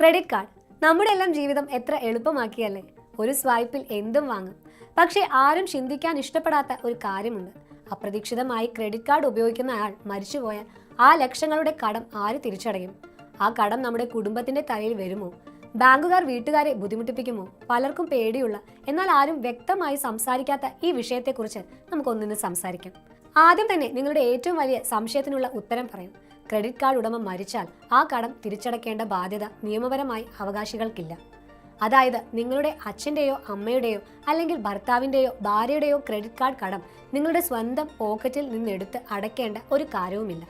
Credit card നമ്മുടെ എല്ലാം ജീവിതം എത്ര എളുപ്പമാക്കിയല്ലേ? ഒരു സ്വൈപ്പിൽ എന്തും വാങ്ങും. പക്ഷേ ആരും ചിന്തിക്കാൻ ഇഷ്ടപ്പെടാത്ത ഒരു കാര്യമുണ്ട്. അപ്രതീക്ഷിതമായി ക്രെഡിറ്റ് കാർഡ് ഉപയോഗിക്കുന്ന ആൾ മരിച്ചുപോയാൽ ആ ലക്ഷങ്ങളുടെ കടം ആര് തിരിച്ചടയും? ആ കടം നമ്മുടെ കുടുംബത്തിന്റെ തലയിൽ വരുമോ? ബാങ്കുകാർ വീട്ടുകാരെ ബുദ്ധിമുട്ടിപ്പിക്കുമോ? പലർക്കും പേടിയുള്ള എന്നാൽ ആരും വ്യക്തമായി സംസാരിക്കാത്ത ഈ വിഷയത്തെക്കുറിച്ച് നമുക്കൊന്നിന്ന് സംസാരിക്കാം. ആദ്യം തന്നെ നിങ്ങളുടെ ഏറ്റവും വലിയ സംശയത്തിനുള്ള ഉത്തരം പറയാം. ക്രെഡിറ്റ് കാർഡ് ഉടമ മരിച്ചാൽ ആ കടം തിരിച്ചടക്കേണ്ട ബാധ്യത നിയമപരമായി അവകാശികൾക്കില്ല. അതായത് നിങ്ങളുടെ അച്ഛന്റെയോ അമ്മയുടെയോ അല്ലെങ്കിൽ ഭർത്താവിന്റെയോ ഭാര്യയുടെയോ ക്രെഡിറ്റ് കാർഡ് കടം നിങ്ങളുടെ സ്വന്തം പോക്കറ്റിൽ നിന്നെടുത്ത് അടയ്ക്കേണ്ട ഒരു കാര്യവുമില്ല.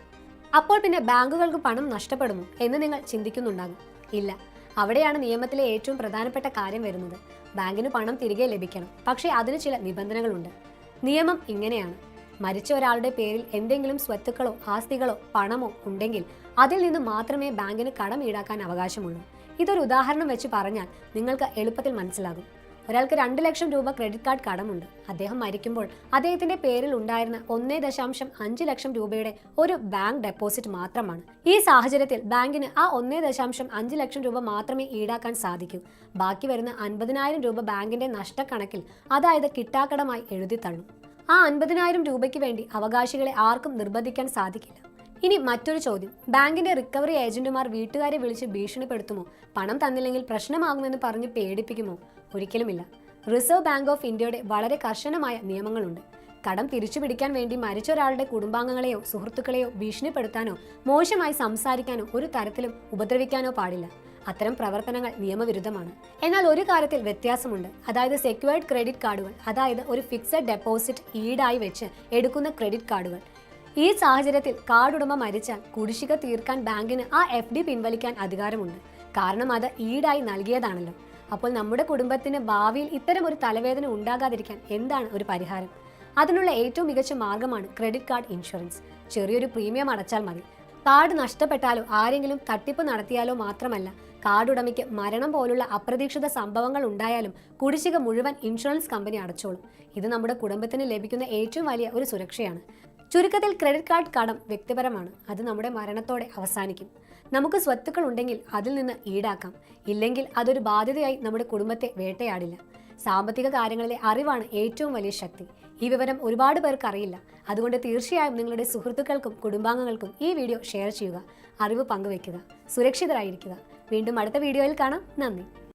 അപ്പോൾ പിന്നെ ബാങ്കുകൾക്ക് പണം നഷ്ടപ്പെടുമോ എന്ന് നിങ്ങൾ ചിന്തിക്കുന്നുണ്ടാകും. ഇല്ല അവിടെയാണ് നിയമത്തിലെ ഏറ്റവും പ്രധാനപ്പെട്ട കാര്യം വരുന്നത്. ബാങ്കിന് പണം തിരികെ ലഭിക്കണം. പക്ഷേ അതിന് ചില നിബന്ധനകളുണ്ട്. നിയമം ഇങ്ങനെയാണ്. മരിച്ച ഒരാളുടെ പേരിൽ എന്തെങ്കിലും സ്വത്തുക്കളോ ആസ്തികളോ പണമോ ഉണ്ടെങ്കിൽ അതിൽ നിന്ന് മാത്രമേ ബാങ്കിന് കടം ഈടാക്കാൻ അവകാശമുള്ളൂ. ഇതൊരു ഉദാഹരണം വെച്ച് പറഞ്ഞാൽ നിങ്ങൾക്ക് എളുപ്പത്തിൽ മനസ്സിലാകും. ഒരാൾക്ക് രണ്ട് ലക്ഷം രൂപ ക്രെഡിറ്റ് കാർഡ് കടമുണ്ട്. അദ്ദേഹം മരിക്കുമ്പോൾ അദ്ദേഹത്തിന്റെ പേരിൽ ഉണ്ടായിരുന്ന ഒന്നേ ദശാംശം അഞ്ച് ലക്ഷം രൂപയുടെ ഒരു ബാങ്ക് ഡെപ്പോസിറ്റ് മാത്രമാണ്. ഈ സാഹചര്യത്തിൽ ബാങ്കിന് ആ ഒന്നേ ദശാംശം അഞ്ച് ലക്ഷം രൂപ മാത്രമേ ഈടാക്കാൻ സാധിക്കൂ. ബാക്കി വരുന്ന അൻപതിനായിരം രൂപ ബാങ്കിന്റെ നഷ്ടക്കണക്കിൽ അതായത് കിട്ടാക്കടമായി എഴുതി തള്ളും. ആ അൻപതിനായിരം രൂപയ്ക്ക് വേണ്ടി അവകാശികളെ ആർക്കും നിർബന്ധിക്കാൻ സാധിക്കില്ല. ഇനി മറ്റൊരു ചോദ്യം. ബാങ്കിന്റെ റിക്കവറി ഏജന്റുമാർ വീട്ടുകാരെ വിളിച്ച് ഭീഷണിപ്പെടുത്തുമോ? പണം തന്നില്ലെങ്കിൽ പ്രശ്നമാകുമെന്ന് പറഞ്ഞ് പേടിപ്പിക്കുമോ? ഒരിക്കലുമില്ല. റിസർവ് ബാങ്ക് ഓഫ് ഇന്ത്യയുടെ വളരെ കർശനമായ നിയമങ്ങളുണ്ട്. കടം തിരിച്ചു പിടിക്കാൻ വേണ്ടി മരിച്ച ഒരാളുടെ കുടുംബാംഗങ്ങളെയോ സുഹൃത്തുക്കളെയോ ഭീഷണിപ്പെടുത്താനോ മോശമായി സംസാരിക്കാനോ ഒരു തരത്തിലും ഉപദ്രവിക്കാനോ പാടില്ല. അത്തരം പ്രവർത്തനങ്ങൾ നിയമവിരുദ്ധമാണ്. എന്നാൽ ഒരു കാര്യത്തിൽ വ്യത്യാസമുണ്ട്. അതായത് സെക്യൂർഡ് ക്രെഡിറ്റ് കാർഡുകൾ അതായത് ഒരു ഫിക്സഡ് ഡെപ്പോസിറ്റ് ഈടായി വെച്ച് എടുക്കുന്ന ക്രെഡിറ്റ് കാർഡുകൾ ഈ സാഹചര്യത്തിൽ കാർഡ് ഉടമ മരിച്ചാൽ കുടിശ്ശിക തീർക്കാൻ ബാങ്കിന് ആ എഫ് ഡി പിൻവലിക്കാൻ അധികാരമുണ്ട്. കാരണം അത് ഈടായി നൽകിയതാണല്ലോ. അപ്പോൾ നമ്മുടെ കുടുംബത്തിന് ഭാവിയിൽ ഇത്തരം ഒരു തലവേദന ഉണ്ടാകാതിരിക്കാൻ എന്താണ് ഒരു പരിഹാരം? അതിനുള്ള ഏറ്റവും മികച്ച മാർഗമാണ് ക്രെഡിറ്റ് കാർഡ് ഇൻഷുറൻസ് ചെറിയൊരു പ്രീമിയം അടച്ചാൽ മതി. കാർഡ് നഷ്ടപ്പെട്ടാലോ ആരെങ്കിലും തട്ടിപ്പ് നടത്തിയാലോ മാത്രമല്ല കാർഡുടമയ്ക്ക് മരണം പോലുള്ള അപ്രതീക്ഷിത സംഭവങ്ങൾ ഉണ്ടായാലും കുടിശ്ശിക മുഴുവൻ ഇൻഷുറൻസ് കമ്പനി അടച്ചോളും. ഇത് നമ്മുടെ കുടുംബത്തിന് ലഭിക്കുന്ന ഏറ്റവും വലിയ ഒരു സുരക്ഷയാണ്. ചുരുക്കത്തിൽ ക്രെഡിറ്റ് കാർഡ് കടം വ്യക്തിപരമാണ്. അത് നമ്മുടെ മരണത്തോടെ അവസാനിക്കും. നമുക്ക് സ്വത്തുക്കൾ ഉണ്ടെങ്കിൽ അതിൽ നിന്ന് ഈടാക്കാം. ഇല്ലെങ്കിൽ അതൊരു ബാധ്യതയായി നമ്മുടെ കുടുംബത്തെ വേട്ടയാടില്ല. സാമ്പത്തിക കാര്യങ്ങളിലെ അറിവാണ് ഏറ്റവും വലിയ ശക്തി. ഈ വിവരം ഒരുപാട് പേർക്ക് അറിയില്ല. അതുകൊണ്ട് തീർച്ചയായും നിങ്ങളുടെ സുഹൃത്തുക്കൾക്കും കുടുംബാംഗങ്ങൾക്കും ഈ വീഡിയോ ഷെയർ ചെയ്യുക അറിവ് പങ്കുവയ്ക്കുക സുരക്ഷിതരായിരിക്കുക. വീണ്ടും അടുത്ത വീഡിയോയിൽ കാണാം. നന്ദി.